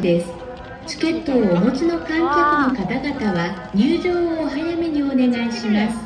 です。チケットをお持ちの観客の方々は入場をお早めにお願いします。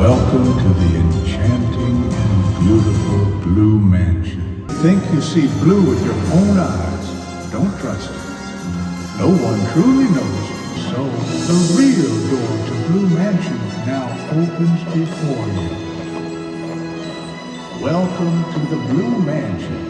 Welcome to the enchanting and beautiful Blue Mansion. Think you see blue with your own eyes. Don't trust it. No one truly knows it. So the real door to Blue Mansion now opens before you. Welcome to the Blue Mansion.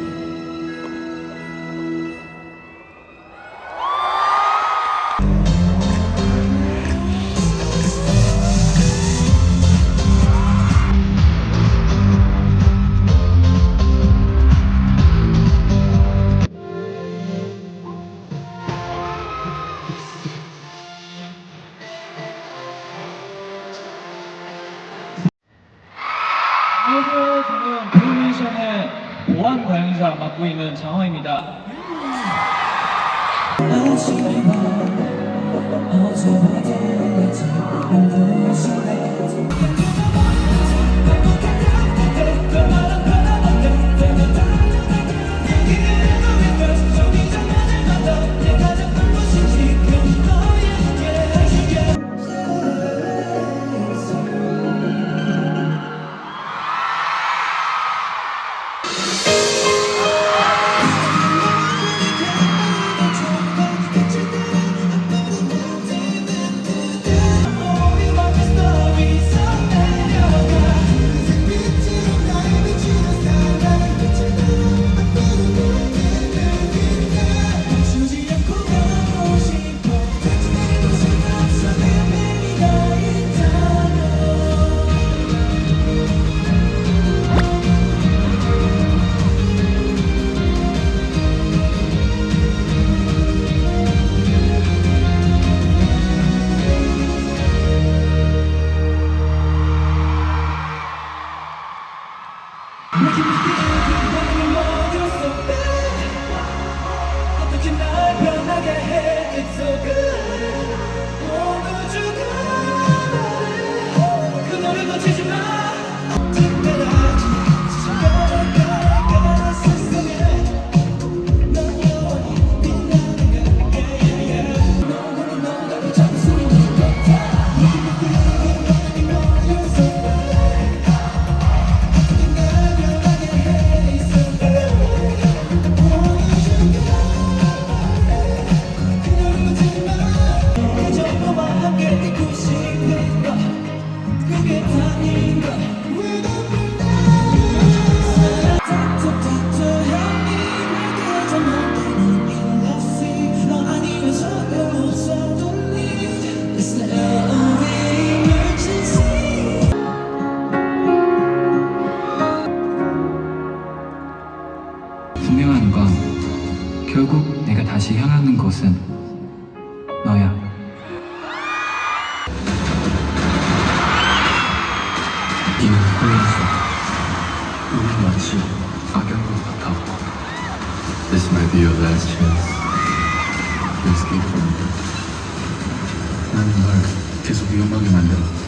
This might be your last chance to escape from me. None hurt. This will be your muggy, my love.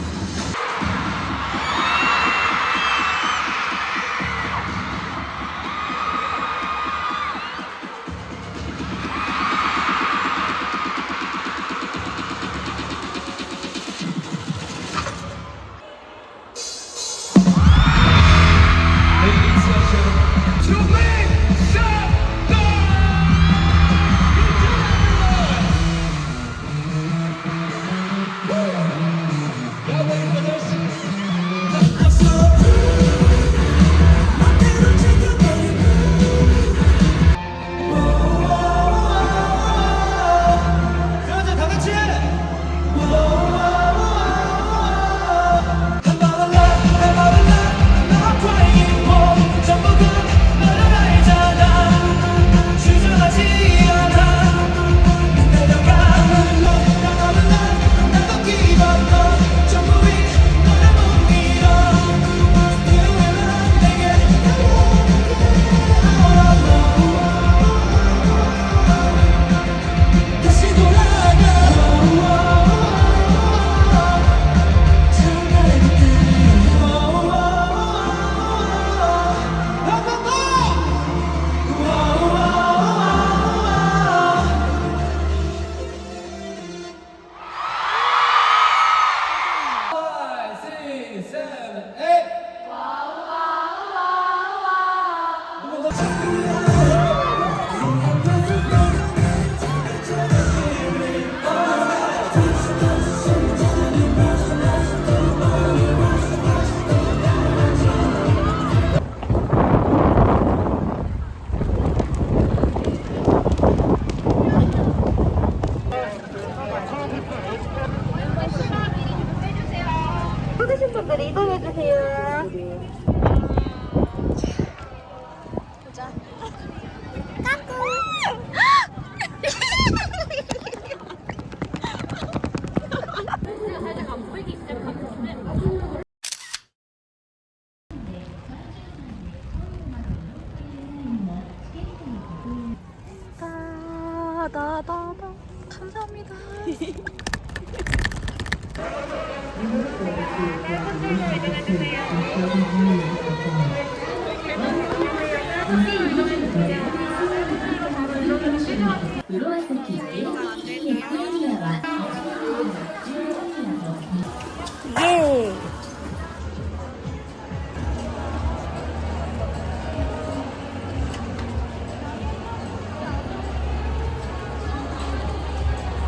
예.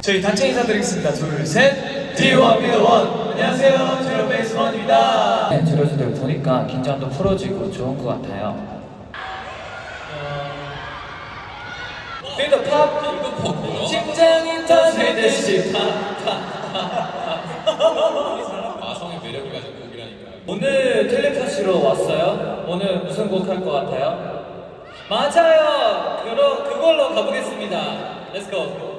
저희 단체 인사드리겠습니다. 둘, 셋. D1 미더1. 안녕하세요. 제로 베이스 원입니다. 네, 들어주들 보니까 긴장도 풀어지고 좋은 것 같아요. 일단 팝 이거 보고 심장이 터지듯이 마성의 매력을 가진 곡이라니까. 오늘 텔레파시로 왔어요. 오늘 무슨 곡 할 것 같아요? 맞아요. 그러, 그걸로 가보겠습니다. Let's go. 다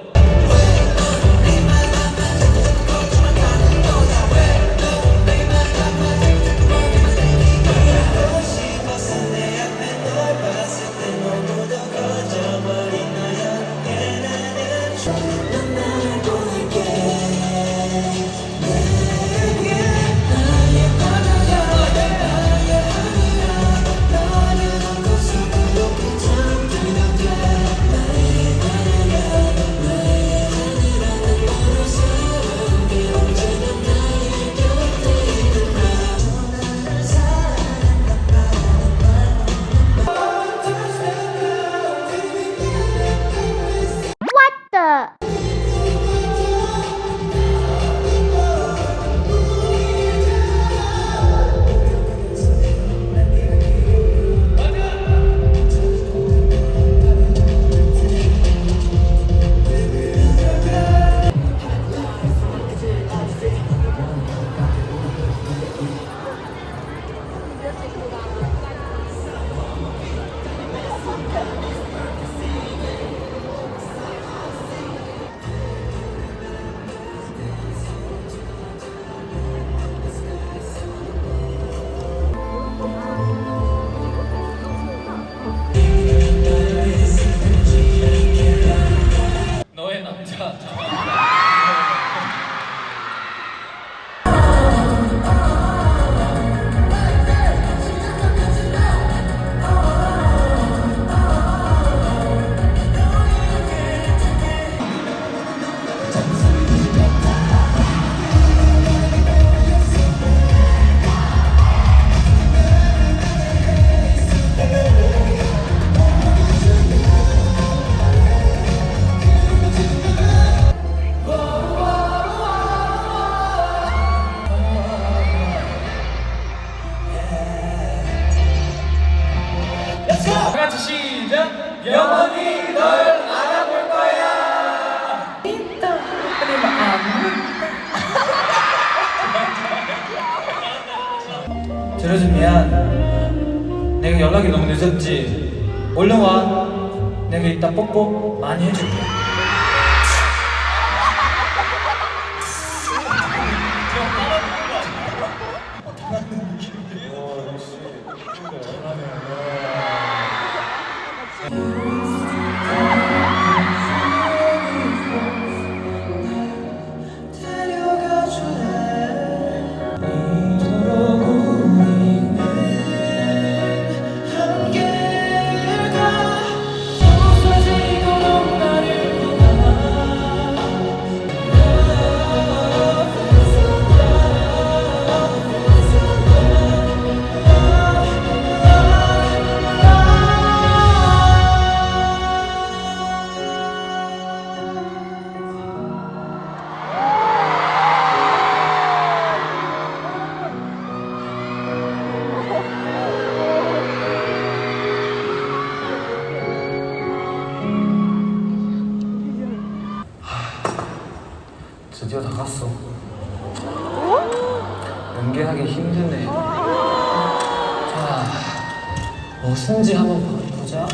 무슨지 한번 보자.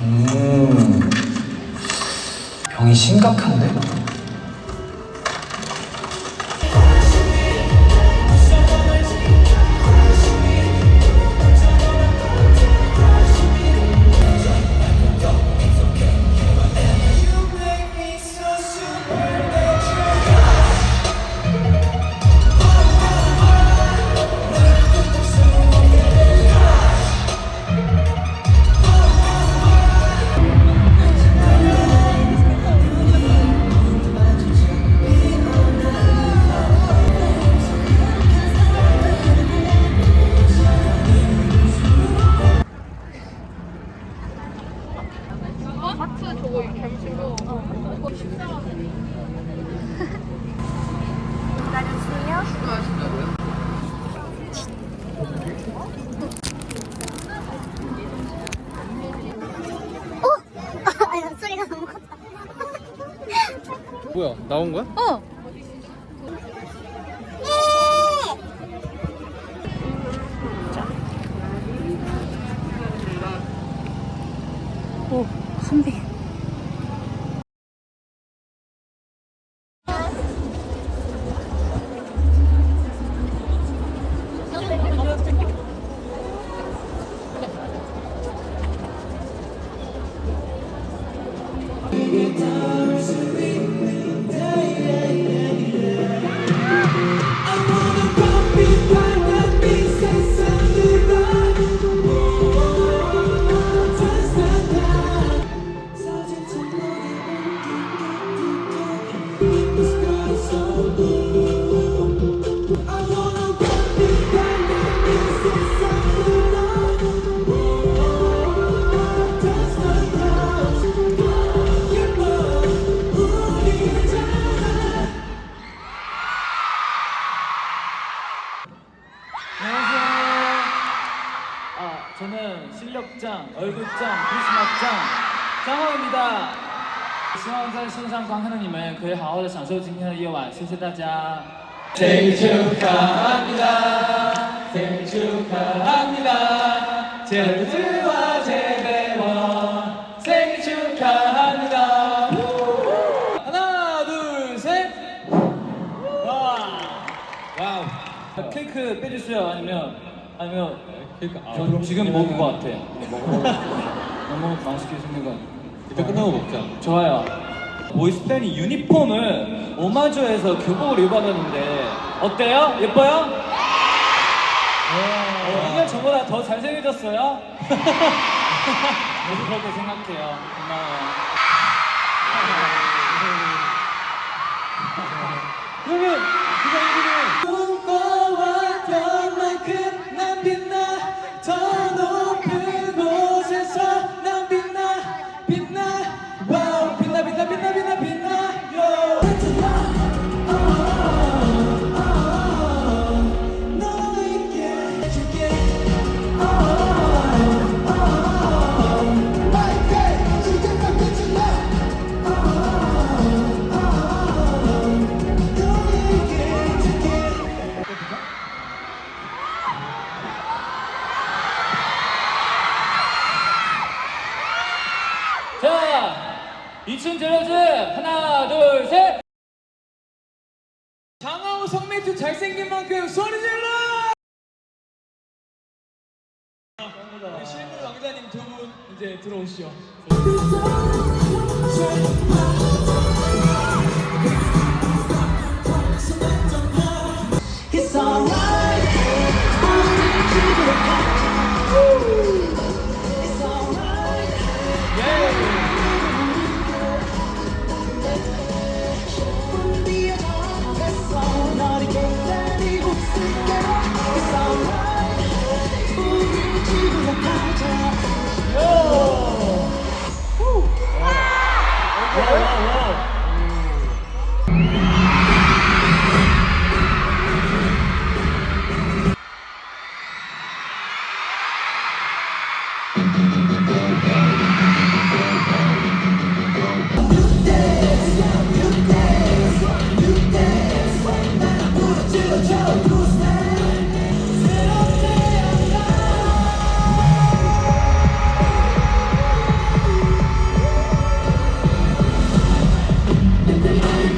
음, 병이 심각한데? 뭐야, 나온 거야? 어. 好好的享受今天的夜晚，谢谢大家。 생일 축하합니다. 생일 축하합니다. 제르드와 제대원 생일 축하합니다. 하나, 둘, 셋. 와. 와우. 케이크 빼주세요. 아니면 아니면 케이크 아, 저 지금 먹은 것 같아. 너무 맛있게 생긴 거. 이따 끝나고 먹자. 좋아요. 보이스팬이 유니폼을 오마주에서 교복을 입어봤는데 어때요? 예뻐요? 어, 1년 전보다 더 잘생겨졌어요? 저도 그렇게 생각해요. 고마워요. 그러면 그거 해주세 2층 제로즈 하나 둘 셋. 장하우 성매트 잘생긴 만큼 소리 질러. 우리 실물 왕자님 두 분 이제 들어오시죠. It's alright.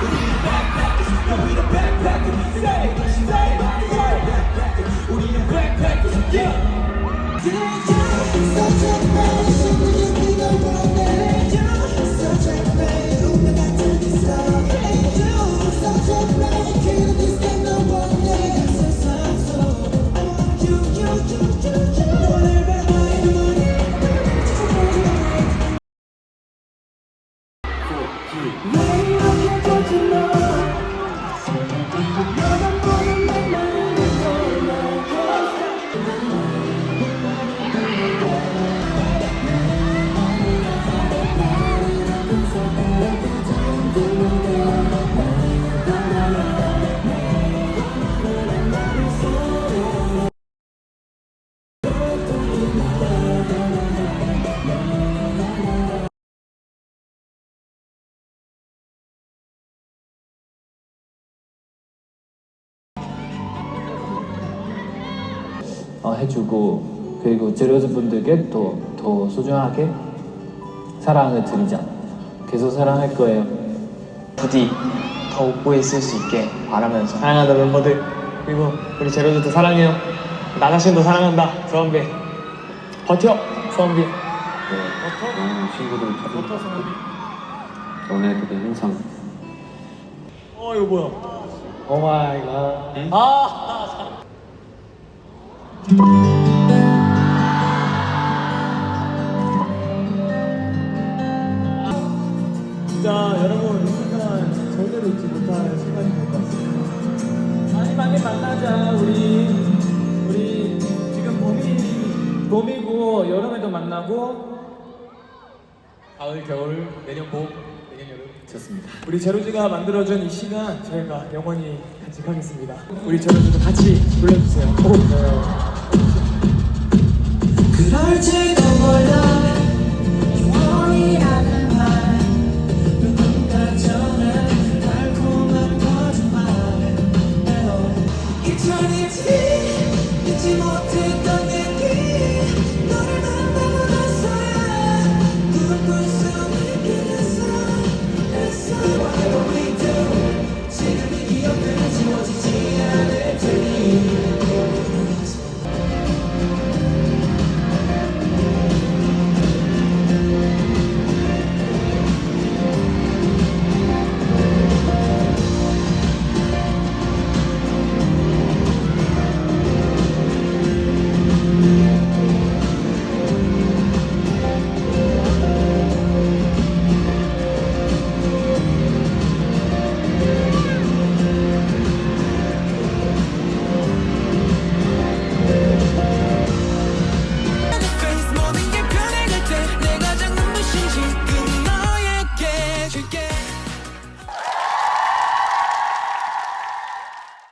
We the backpackers, no, we the backpackers. Say. 해주고 그리고 제로즈 분들께 또더 소중하게 사랑을 드리자. 계속 사랑할 거예요. 부디 더 웃고 있을 수 있게 바라면서 사랑하는 멤버들 그리고 우리 제로즈도 사랑해요. 나 자신도 사랑한다 서원비. 버텨 서원비. 좋은 친구들 버터 너네들이 항상. 어 이거 뭐야? 오 마이 갓. 아! 진짜 여러분 이 순간 절대로 잊지 못할 시간이 될 것 같습니다. 많이 많이 만나자 우리. 우리 지금 봄이 봄이고 여름에도 만나고 가을 겨울 내년 봄 좋습니다. 우리 제로즈가 만들어준 이 시간 저희가 영원히 간직하겠습니다. 우리 제로즈도 같이 불러주세요. 그럴지도 몰라